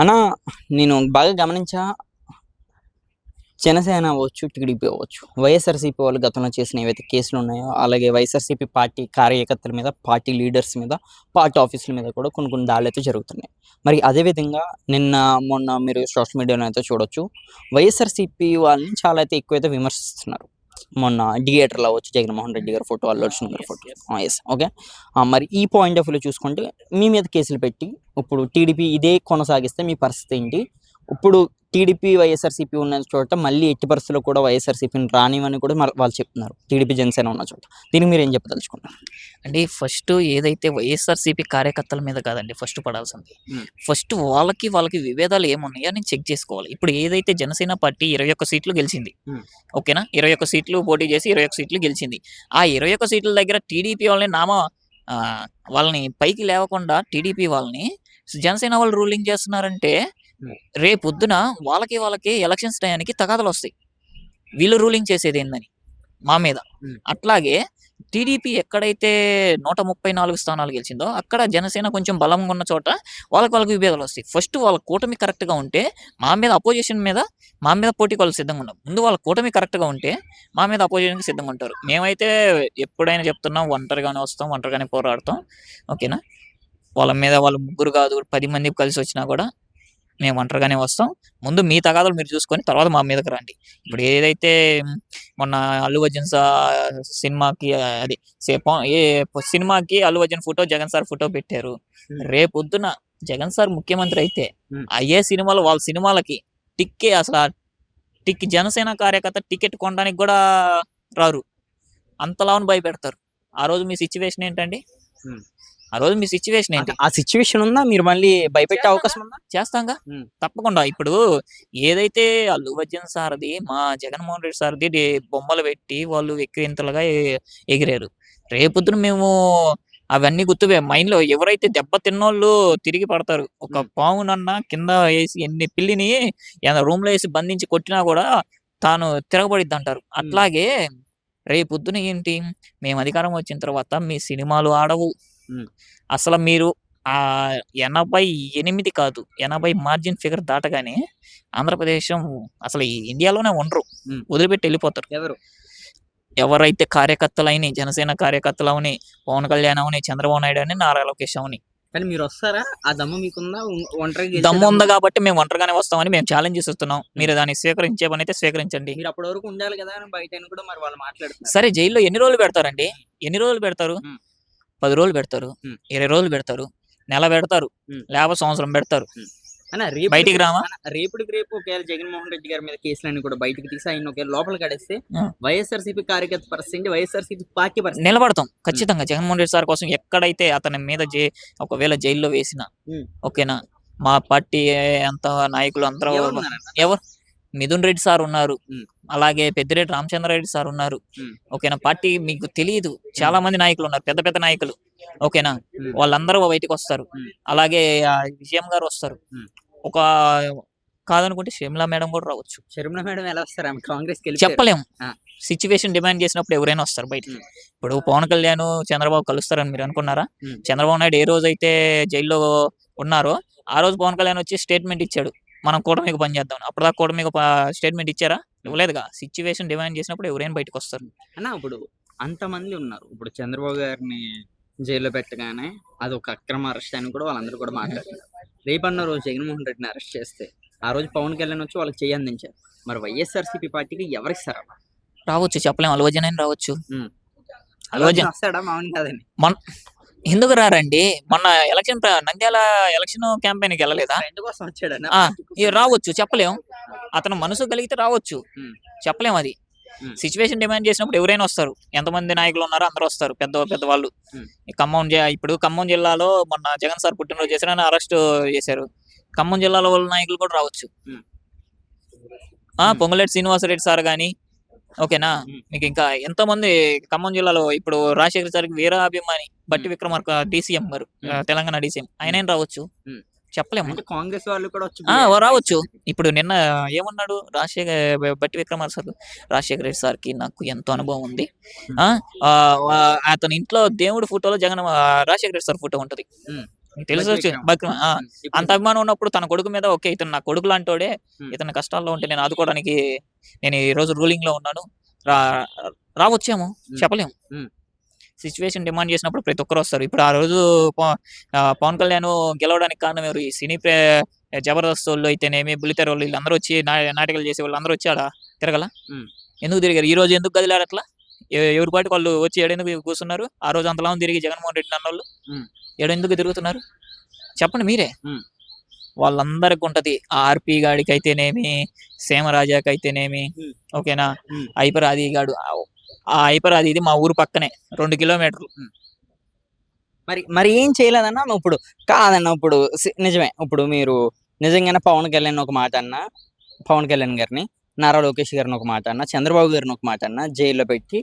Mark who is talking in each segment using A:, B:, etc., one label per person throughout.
A: అన్న నేను బాగా గమనించా జనసేన అవ్వచ్చు టీడీపీ అవ్వచ్చు. వైఎస్ఆర్సీపీ వాళ్ళు గతంలో చేసిన ఏవైతే కేసులు ఉన్నాయో అలాగే వైఎస్ఆర్సీపీ పార్టీ కార్యకర్తల మీద పార్టీ లీడర్స్ మీద పార్టీ ఆఫీసుల మీద కూడా కొన్ని కొన్ని దాడులు అయితే జరుగుతున్నాయి. మరి అదేవిధంగా నిన్న మొన్న మీరు సోషల్ మీడియాలో అయితే చూడొచ్చు వైఎస్ఆర్సీపీ వాళ్ళని చాలా అయితే ఎక్కువైతే విమర్శిస్తున్నారు. మొన్న థియేటర్లో అవ్వచ్చు జగన్మోహన్ రెడ్డి గారి ఫోటో అల్లు అర్జున్ గారి ఫోటో. ఎస్ ఓకే మరి ఈ పాయింట్ ఆఫ్ వ్యూలో చూసుకుంటే మీ మీద కేసులు పెట్టి ఇప్పుడు టీడీపీ ఇదే కొనసాగిస్తే మీ పరిస్థితి ఏంటి? ఇప్పుడు టీడీపీ వైఎస్ఆర్సీపీ ఉన్న చోట మళ్ళీ ఎట్టి పరిస్థితుల్లో కూడా వైఎస్ఆర్సీపీని రానివని కూడా వాళ్ళు చెప్తున్నారు. టీడీపీ జనసేన ఉన్న చోట. దీనికి మీరు ఏం చెప్పదలుచుకున్నారు?
B: అంటే ఫస్ట్ ఏదైతే వైఎస్ఆర్సీపీ కార్యకర్తల మీద కాదండి ఫస్ట్ పడాల్సింది. ఫస్ట్ వాళ్ళకి వాళ్ళకి విభేదాలు ఏమున్నాయో అని చెక్ చేసుకోవాలి. ఇప్పుడు ఏదైతే జనసేన పార్టీ ఇరవై ఒక్క సీట్లు గెలిచింది. ఓకేనా? ఇరవై ఒక్క సీట్లు పోటీ చేసి ఇరవై ఒక్క సీట్లు గెలిచింది. ఆ ఇరవై ఒక్క సీట్ల దగ్గర టీడీపీ వాళ్ళని నామ వాళ్ళని పైకి లేవకుండా టీడీపీ వాళ్ళని జనసేన వాళ్ళు రూలింగ్ చేస్తున్నారంటే రేపు పొద్దున వాళ్ళకి వాళ్ళకి ఎలక్షన్స్ టయానికి తగాదలు వస్తాయి వీళ్ళు రూలింగ్ చేసేది ఏందని మా మీద. అట్లాగే టీడీపీ ఎక్కడైతే నూట ముప్పై నాలుగు స్థానాలు గెలిచిందో అక్కడ జనసేన కొంచెం బలంగా ఉన్న చోట వాళ్ళకి వాళ్ళకి విభేదాలు వస్తాయి ఫస్ట్ వాళ్ళ కూటమి కరెక్ట్గా ఉంటే మా మీద అపోజిషన్ మీద మా మీద పోటీకి వాళ్ళు సిద్ధంగా ఉన్నారు ముందు వాళ్ళ కూటమి కరెక్ట్గా ఉంటే మా మీద అపోజిషన్కి సిద్ధంగా ఉంటారు. మేమైతే ఎప్పుడైనా చెప్తున్నాం ఒంటరిగానే వస్తాం ఒంటరిగానే పోరాడతాం. ఓకేనా? వాళ్ళ మీద వాళ్ళు ముగ్గురు కాదు పది మంది కలిసి వచ్చినా కూడా మేము ఒంటరిగానే వస్తాం ముందు మీ తగాదాలు మీరు చూసుకొని తర్వాత మా మీదకి రండి ఇప్పుడు ఏదైతే మొన్న అల్లు అర్జున్ సినిమాకి అది ఏ సినిమాకి Allu Arjun photo Jagan sir photo పెట్టారు
A: Hmm.
B: రేపొద్దున జగన్ సార్ ముఖ్యమంత్రి అయితే. అయ్యే సినిమాలు వాళ్ళ సినిమాలకి టిక్కే అసలు టిక్ జనసేన కార్యకర్త టికెట్ కొనడానికి కూడా రారు అంతలాను భయపెడతారు ఆ రోజు మీ సిచ్యువేషన్ ఏంటండి. ఆ రోజు మీ సిచ్యువేషన్ ఏంటి?
A: ఆ సిచ్యువేషన్ ఉందా? మీరు మళ్ళీ భయపెట్టే అవకాశం ఉందా?
B: చేస్తాంగా. తప్పకుండా. ఇప్పుడు ఏదైతే అల్లు అర్జున్ సార్ది మా జగన్మోహన్ రెడ్డి సార్ది బొమ్మలు పెట్టి వాళ్ళు ఎక్కిరింతలుగా ఎగిరారు. రేపొద్దున మేము అవన్నీ గుర్తువే మైండ్లో ఎవరైతే దెబ్బ తిన్నోళ్ళు తిరిగి పడతారు ఒక. పావునన్న కింద వేసి ఎన్ని పిల్లిని రూమ్లో వేసి బంధించి కొట్టినా కూడా తాను తిరగబడిద్ది అంటారు అట్లాగే రేపొద్దున ఏంటి? మేము అధికారం వచ్చిన తర్వాత మీ సినిమాలు ఆడవు. అసలు మీరు ఆ ఎనభై ఎనిమిది కాదు ఎనభై మార్జిన్ ఫిగర్ దాటగానే ఆంధ్రప్రదేశ్ అసలు ఈ ఇండియాలోనే ఉండరు. వదిలిపెట్టి వెళ్ళిపోతారు.
A: ఎవరు?
B: ఎవరైతే కార్యకర్తలైన జనసేన కార్యకర్తలు అవని పవన్ కళ్యాణ్ అవని చంద్రబాబు నాయుడు అని నారా లోకేష్ అవని.
A: కానీ మీరు వస్తారా? ఆ దమ్ము మీకుందా? ఉం- ఒంటరిగా గెలిచే
B: దమ్ము
A: దమ్ము?
B: ఉంది కాబట్టి మేము ఒంటరిగానే వస్తామని మేము ఛాలెంజ్ ఇస్తున్నాం మీరు దాన్ని స్వీకరించే పని అయితే స్వీకరించండి.
A: మీరు అప్పటి వరకు ఉండాలి కదా అని బయట కూడా మరి వాళ్ళు మాట్లాడుతున్నారు.
B: సరే జైల్లో ఎన్ని రోజులు పెడతారండి? ఎన్ని రోజులు పెడతారు. పది రోజులు పెడతారు. ఇరవై రోజులు పెడతారు. నెల పెడతారు. లేకపోతే సంవత్సరం పెడతారు. బయటికి రామా
A: రేపటికి రేపు ఒకవేళ జగన్మోహన్ రెడ్డి గారి మీద కేసులన్నీ కూడా బయటకు తీసి ఆయన ఒకవేళ లోపల కడేస్తే. వైఎస్ఆర్సీపీ కార్యకర్త పరిస్థితి వైఎస్ఆర్సీపీ పార్టీ పరిస్థితి.
B: నిలబడతాం. ఖచ్చితంగా జగన్మోహన్ రెడ్డి సార్ కోసం ఎక్కడైతే అతని మీద జై ఒకవేళ జైల్లో వేసిన. ఓకేనా? మా పార్టీ అంత నాయకులు అందరూ
A: ఎవరు?
B: మిథున్ రెడ్డి సార్ ఉన్నారు. అలాగే పెద్దిరెడ్డి రామచంద్రారెడ్డి సార్ ఉన్నారు. ఓకేనా? పార్టీ మీకు తెలియదు చాలా మంది నాయకులు ఉన్నారు. పెద్ద పెద్ద నాయకులు. ఓకేనా. వాళ్ళందరూ బయటకు వస్తారు. అలాగే విజయం గారు వస్తారు. ఒక కాదనుకుంటే షర్మిలా మేడం కూడా రావచ్చు.
A: షర్మిల మేడం ఎలా వస్తారు? కాంగ్రెస్
B: చెప్పలేము. సిచ్యువేషన్ డిమాండ్ చేసినప్పుడు ఎవరైనా వస్తారు బయటికి. ఇప్పుడు పవన్ కళ్యాణ్ చంద్రబాబు కలుస్తారని మీరు అనుకున్నారా. చంద్రబాబు నాయుడు ఏ రోజు అయితే జైల్లో ఉన్నారో ఆ రోజు పవన్ కళ్యాణ్ వచ్చి స్టేట్మెంట్ ఇచ్చాడు. మనం కూటమికి పనిచేద్దాం అప్పుడు దాకా కూటమికి స్టేట్మెంట్ ఇచ్చారా? ఇవ్వలేదుగా సిచ్యువేషన్ డిమాండ్ చేసినప్పుడు ఎవరైనా బయటకు వస్తారు
A: అన్న ఇప్పుడు అంతమంది ఉన్నారు. ఇప్పుడు చంద్రబాబు గారిని జైల్లో పెట్టగానే అది ఒక అక్రమ అరెస్ట్ అని కూడా వాళ్ళందరూ కూడా మాట్లాడుతున్నారు. రేపన్న రోజు జగన్మోహన్ రెడ్డిని అరెస్ట్ చేస్తే ఆ రోజు పవన్ కళ్యాణ్ వచ్చి వాళ్ళకి చేయి అందించారు. మరి వైఎస్ఆర్సీపీ పార్టీకి ఎవరికి ఇస్తారు
B: రావచ్చు చెప్పలేము అలవజన్ అని రావచ్చు. అలవజన్
A: వస్తాడా? మామూలు కాదని
B: మన ఎందుకు రారండి? మొన్న ఎలక్షన్ నంద్యాల ఎలక్షన్ క్యాంపెయిన్కి వెళ్ళలేదా? రావచ్చు చెప్పలేం. అతను మనసు కలిగితే రావచ్చు. చెప్పలేం అది. సిచ్యువేషన్ డిమాండ్ చేసినప్పుడు ఎవరైనా వస్తారు ఎంతమంది నాయకులు ఉన్నారో అందరూ వస్తారు పెద్ద పెద్ద వాళ్ళు ఖమ్మం ఇప్పుడు ఖమ్మం జిల్లాలో మొన్న జగన్ సార్ పుట్టినరోజు చేశారని అరెస్ట్ చేశారు ఖమ్మం జిల్లాలో వాళ్ళ నాయకులు కూడా రావచ్చు. పొంగులేటి శ్రీనివాసరెడ్డి సార్ కానీ ఓకేనా. మీకు ఇంకా ఎంతో మంది ఖమ్మం జిల్లాలో ఇప్పుడు రాజశేఖర్ సార్కి వీరాభిమాని బట్టి. విక్రమార్క డీసీఎం గారు. తెలంగాణ డీసీఎం ఆయన రావచ్చు. చెప్పలేము.
A: కాంగ్రెస్ వాళ్ళు కూడా వచ్చి
B: రావచ్చు. ఇప్పుడు నిన్న ఏమన్నాడు రాజశేఖర్ బట్టి విక్రమార్ సార్? రాజశేఖర రెడ్డి సార్కి నాకు ఎంతో అనుభవం ఉంది. అతని ఇంట్లో దేవుడి ఫోటోలో జగన్ రాజశేఖర రెడ్డి సార్ ఫోటో ఉంటది. తెలుసు అంత అభిమానం ఉన్నప్పుడు తన కొడుకు మీద ఓకే ఇతను నా కొడుకు లాంటోడే. ఇతని కష్టాల్లో ఉంటే నేను ఆదుకోవడానికి నేను ఈ రోజు రూలింగ్లో ఉన్నాను. రా రావచ్చేమో. చెప్పలేము. సిచ్యువేషన్ డిమాండ్ చేసినప్పుడు ప్రతి ఒక్కరు వస్తారు. ఇప్పుడు ఆ రోజు పవన్ కళ్యాణ్ గెలవడానికి కారణం ఎవరు? ఈ సినీ ప్రే జబర్దస్త్ వాళ్ళు అయితేనేమి బుల్లితెర వాళ్ళు వీళ్ళందరూ వచ్చి నా- నాటకాలు చేసే వాళ్ళు అందరూ వచ్చి ఆడ తిరగల. ఎందుకు తిరిగారు? ఈ రోజు ఎందుకు కదిలారు అట్లా? ఎవరి పాటికి వాళ్ళు వచ్చి ఏడెందుకు కూర్చున్నారు? ఆ రోజు అంతలా తిరిగి జగన్మోహన్ రెడ్డి అన్న వాళ్ళు. ఏడెందుకు తిరుగుతున్నారు? చెప్పండి మీరే. వాళ్ళందరికి ఉంటది. ఆర్పి గాడికి అయితేనేమి సేమరాజాకి అయితేనేమి. ఓకేనా?
A: ఉమ్.
B: ఐపరాది గాడు ఆ- ఐపరాది ఇది మా ఊరు పక్కనే రెండు కిలోమీటర్లు.
A: మరి మరి ఏం చేయలేదన్నా? ఇప్పుడు కాదన్న ఇప్పుడు నిజమే ఇప్పుడు మీరు నిజంగానే పవన్ కళ్యాణ్ ఒక మాట అన్న పవన్ కళ్యాణ్ గారిని నారా లోకేష్ గారిని ఒక మాట అన్న చంద్రబాబు గారిని ఒక మాట అన్న జైల్లో పెట్టి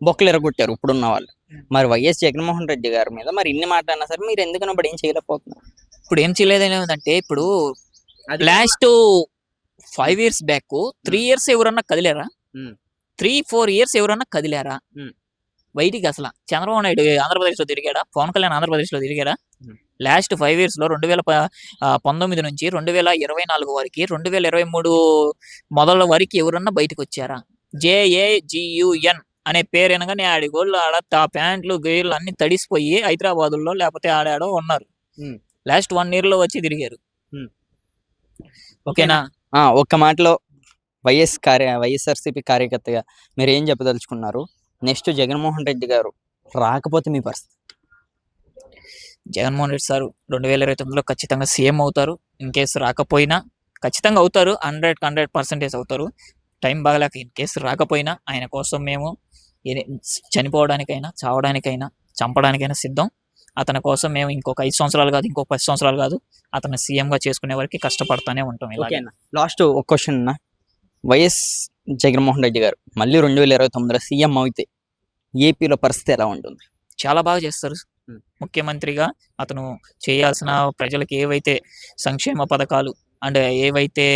A: బొక్కలు ఎరగొట్టారు ఇప్పుడున్న వాళ్ళు. మరి వైఎస్ జగన్మోహన్ రెడ్డి గారి మీద మరి ఇన్ని మాట అన్నా సరే మీరు ఎందుకన్నా ఇప్పుడు ఏం చేయలేకపోతున్నారు
B: ఇప్పుడు ఏం చేయలేదని ఏమిటంటే ఇప్పుడు last five years back three years ఎవరన్నా కదిలేరా. త్రీ ఫోర్ ఇయర్స్ ఎవరన్నా కదిలేరా. బయటికి అసలు చంద్రబాబు నాయుడు ఆంధ్రప్రదేశ్లో తిరిగాడా పవన్ కళ్యాణ్ ఆంధ్రప్రదేశ్లో తిరిగారా
A: ఉమ్.
B: లాస్ట్ ఫైవ్ ఇయర్స్లో రెండు వేల పంతొమ్మిది నుంచి రెండు వేల ఇరవై నాలుగు వరకు రెండు వేల ఇరవై మూడు మొదల వరకు ఎవరన్నా బయటకు వచ్చారా జేఏజియుఎన్ అనే పేరు అనగానే ఆడి గోళ్ళు ఆడ తా ప్యాంట్లు గేర్లు అన్ని తడిసిపోయి హైదరాబాదుల్లో లేకపోతే ఆడాడో ఉన్నారు. లాస్ట్ వన్ ఇయర్లో వచ్చి తిరిగారు. ఓకేనా
A: ఆ, ఒక్క మాటలో వైఎస్ కార్య వైఎస్ఆర్సీపీ కార్యకర్తగా మీరు ఏం చెప్పదలుచుకున్నారు? నెక్స్ట్ జగన్మోహన్ రెడ్డి గారు రాకపోతే మీ పరిస్థితి?
B: జగన్మోహన్ రెడ్డి సార్ రెండు వేల ఇరవై తొమ్మిదిలో ఖచ్చితంగా సీఎం అవుతారు. ఇన్ కేసు రాకపోయినా ఖచ్చితంగా అవుతారు. హండ్రెడ్ హండ్రెడ్ పర్సెంటేజ్ అవుతారు. టైం బాగలేక ఇన్ కేసు రాకపోయినా ఆయన కోసం మేము చనిపోవడానికైనా చావడానికైనా చంపడానికైనా సిద్ధం. అతని కోసం మేము ఇంకొక ఐదు సంవత్సరాలు కాదు ఇంకొక పది సంవత్సరాలు కాదు అతను సీఎంగా చేసుకునే వరకు కష్టపడతానే ఉంటాం ఇలాగే.
A: లాస్ట్ ఒక క్వశ్చన్ అన్న. వైఎస్ జగన్మోహన్ రెడ్డి గారు మళ్ళీ రెండు వేల ఇరవై తొమ్మిదిలో సీఎం అయితే ఏపీలో పరిస్థితి ఎలా ఉంటుంది?
B: చాలా బాగా చేస్తారు. ముఖ్యమంత్రిగా అతను చేయాల్సిన ప్రజలకు ఏవైతే సంక్షేమ పథకాలు అండ్ ఏవైతే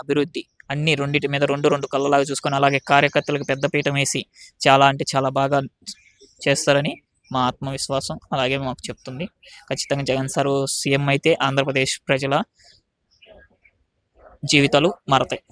B: అభివృద్ధి అన్ని రెండింటి మీద రెండు రెండు కళ్ళలాగా చూసుకొని అలాగే కార్యకర్తలకు పెద్ద పీఠం వేసి చాలా అంటే చాలా బాగా చేస్తారని మా ఆత్మవిశ్వాసం అలాగే మాకు చెప్తుంది. ఖచ్చితంగా జగన్ సార్ సీఎం అయితే ఆంధ్రప్రదేశ్ ప్రజల జీవితాలు మారతాయి.